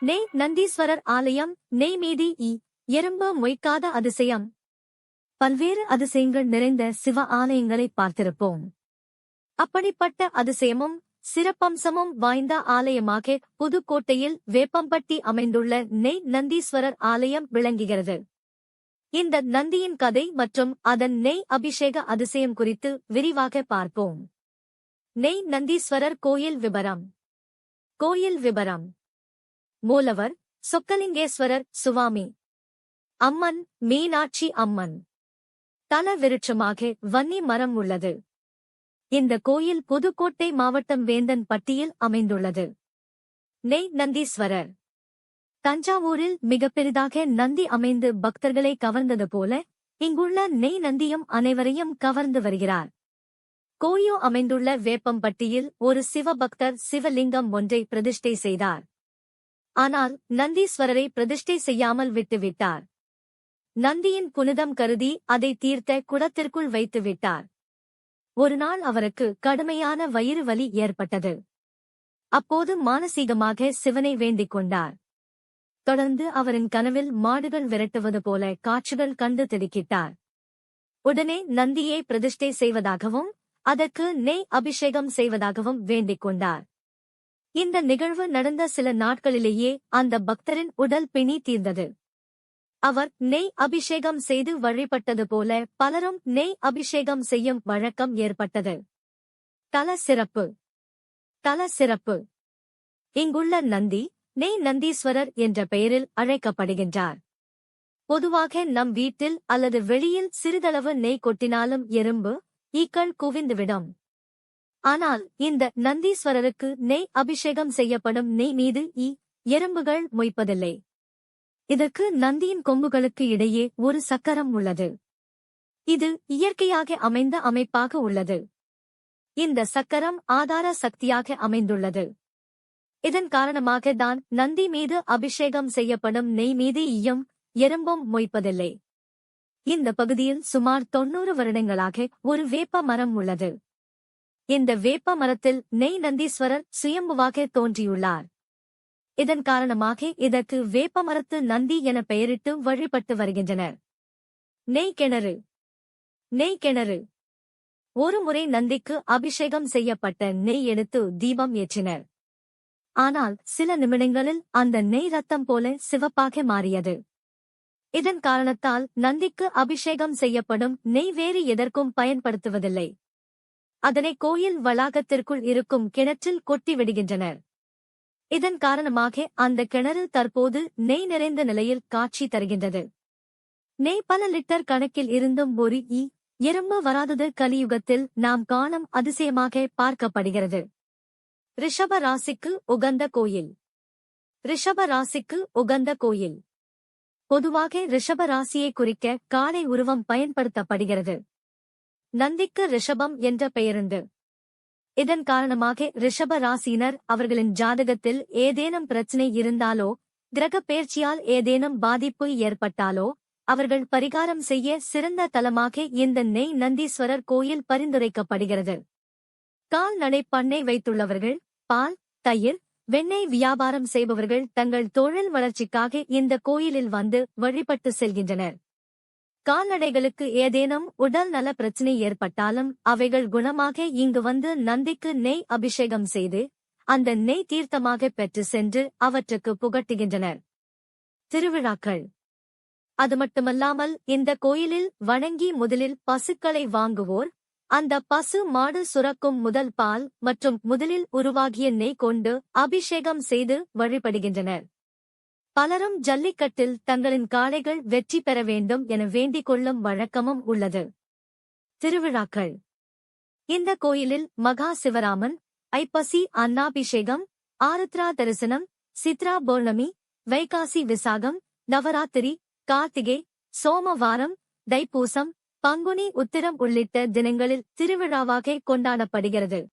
நெய் நந்தீஸ்வரர் ஆலயம் நெய்மீதி இ எறும்பு மொய்க்காத அதிசயம். பல்வேறு அதிசயங்கள் நிறைந்த சிவ ஆலயங்களை பார்த்திருப்போம். அப்படிப்பட்ட அதிசயமும் சிறப்பம்சமும் வாய்ந்த ஆலயமாக புதுக்கோட்டையில் வேப்பம்பட்டி அமைந்துள்ள நெய் நந்தீஸ்வரர் ஆலயம் விளங்குகிறது. இந்த நந்தியின் கதை மற்றும் அதன் நெய் அபிஷேக அதிசயம் குறித்து விரிவாக பார்ப்போம். நெய் நந்தீஸ்வரர் கோயில் விபரம். கோயில் விபரம். மூலவர் சொக்கலிங்கேஸ்வரர் சுவாமி. அம்மன் மீனாட்சி அம்மன். தல விருட்சமாக வன்னி மரம் உள்ளது. இந்த கோயில் புதுக்கோட்டை மாவட்டம் வேந்தன் பட்டியில் அமைந்துள்ளது. நெய் நந்தீஸ்வரர். தஞ்சாவூரில் மிக பெரிதாக நந்தி அமைந்து பக்தர்களை கவர்ந்தது போல இங்குள்ள நெய் நந்தியும் அனைவரையும் கவர்ந்து வருகிறார். கோயோ அமைந்துள்ள வேப்பம்பட்டியில் ஒரு சிவபக்தர் சிவலிங்கம் ஒன்றை பிரதிஷ்டை செய்தார். ஆனால் நந்தீஸ்வரரை பிரதிஷ்டை செய்யாமல் விட்டுவிட்டார். நந்தியின் புனிதம் கருதி அதை தீர்த்த குடத்திற்குள் வைத்து விட்டார் ஒருநாள் அவருக்கு கடுமையான வயிறு வலி ஏற்பட்டது. அப்போது மானசீகமாக சிவனை வேண்டிக் கொண்டார். தொடர்ந்து அவரின் கனவில் மாடுகள் விரட்டுவது போல காட்சிகள் கண்டு திடுக்கிட்டார். உடனே நந்தியை பிரதிஷ்டை செய்வதாகவும் அதற்கு நெய் அபிஷேகம் செய்வதாகவும் வேண்டிக் கொண்டார். இந்த நிகழ்வு நடந்த சில நாட்களிலேயே அந்த பக்தரின் உடல் பிணி தீர்ந்தது. அவர் நெய் அபிஷேகம் செய்து வழிபட்டது போல பலரும் நெய் அபிஷேகம் செய்யும் வழக்கம் ஏற்பட்டது. தல சிறப்பு. தல சிறப்பு. இங்குள்ள நந்தி நெய் நந்தீஸ்வரர் என்ற பெயரில் அழைக்கப்படுகின்றார். பொதுவாக நம் வீட்டில் அல்லது வெளியில் சிறிதளவு நெய் கொட்டினாலும் எறும்பு ஈக்கள் குவிந்துவிடும். ஆனால் இந்த நந்தீஸ்வரருக்கு நெய் அபிஷேகம் செய்யப்படும் நெய் மீது ஈ எறும்புகள் மொய்ப்பதில்லை. இதற்கு நந்தியின் கொம்புகளுக்கு இடையே ஒரு சக்கரம் உள்ளது. இது இயற்கையாக அமைந்த அமைப்பாக உள்ளது. இந்த சக்கரம் ஆதார சக்தியாக அமைந்துள்ளது. இதன் காரணமாக தான் நந்தி மீது அபிஷேகம் செய்யப்படும் நெய் மீது ஈயம் எறும்பும் மொய்ப்பதில்லை. இந்த பகுதியில் சுமார் தொன்னூறு வருடங்களாக ஒரு வேப்ப மரம் உள்ளது. இந்த வேப்ப மரத்தில் நெய் நந்தீஸ்வரர் சுயம்புவாக தோன்றியுள்ளார். இதன் காரணமாக இதற்கு வேப்பமரத்து நந்தி என பெயரிட்டு வழிபட்டு வருகின்றனர். நெய் கிணறு நெய் கிணறு ஒருமுறை நந்திக்கு அபிஷேகம் செய்யப்பட்ட நெய் எடுத்து தீபம் ஏற்றினர். ஆனால் சில நிமிடங்களில் அந்த நெய் ரத்தம் போல சிவப்பாக மாறியது. இதன் காரணத்தால் நந்திக்கு அபிஷேகம் செய்யப்படும் நெய் வேறு எதற்கும் பயன்படுத்துவதில்லை. அதனை கோயில் வளாகத்திற்குள் இருக்கும் கிணற்றில் கொட்டி விடுகின்றனர். இதன் காரணமாக அந்த கிணறு தற்போது நெய் நிறைந்த நிலையில் காட்சி தருகின்றது. நெய் பல லிட்டர் கணக்கில் இருந்தும் ஒரு ஈ எறும்பு வராதது கலியுகத்தில் நாம் காணும் அதிசயமாக பார்க்கப்படுகிறது. ரிஷப ராசிக்கு உகந்த கோயில். ரிஷப ராசிக்கு உகந்த கோயில். பொதுவாக ரிஷப ராசியை குறிக்க காளை உருவம் பயன்படுத்தப்படுகிறது. நந்திக்கு ரிஷபம் என்ற பெயருண்டு. இதன் காரணமாக ரிஷப ராசியினர் அவர்களின் ஜாதகத்தில் ஏதேனும் பிரச்சினை இருந்தாலோ கிரக பேர்ச்சியால் ஏதேனும் பாதிப்பு ஏற்பட்டாலோ அவர்கள் பரிகாரம் செய்ய சிறந்த தலமாக இந்த நெய் நந்தீஸ்வரர் கோயில் பரிந்துரைக்கப்படுகிறது. கால்நடை பண்ணை வைத்துள்ளவர்கள் பால் தயிர் வெண்ணெய் வியாபாரம் செய்பவர்கள் தங்கள் தொழில் வளர்ச்சிக்காக இந்த கோயிலில் வந்து வழிபட்டு செல்கின்றனர். கால்நடைகளுக்கு ஏதேனும் உடல் நல பிரச்சினை ஏற்பட்டாலும் அவைகள் குணமாக இங்கு வந்து நந்திக்கு நெய் அபிஷேகம் செய்து அந்த நெய் தீர்த்தமாக பெற்று சென்று அவற்றுக்கு புகட்டுகின்றனர். திருவிழாக்கள். அது மட்டுமல்லாமல் இந்த கோயிலில் வணங்கி முதலில் பசுக்களை வாங்குவோர் அந்த பசு மாடு சுரக்கும் முதல் பால் மற்றும் முதலில் உருவாகிய நெய் கொண்டு அபிஷேகம் செய்து வழிபடுகின்றனர். பலரும் ஜல்லிக்கட்டில் தங்களின் காளைகள் வெற்றி பெற வேண்டும் என வேண்டிக் கொள்ளும் வழக்கமும் உள்ளது. திருவிழாக்கள். இந்த கோயிலில் மகா சிவராமன் ஐப்பசி அன்னாபிஷேகம் ஆருத்ரா தரிசனம் சித்ரா பௌர்ணமி வைகாசி விசாகம் நவராத்திரி கார்த்திகை சோமவாரம் தைப்பூசம் பங்குனி உத்திரம் உள்ளிட்ட தினங்களில் திருவிழாவாக கொண்டாடப்படுகிறது.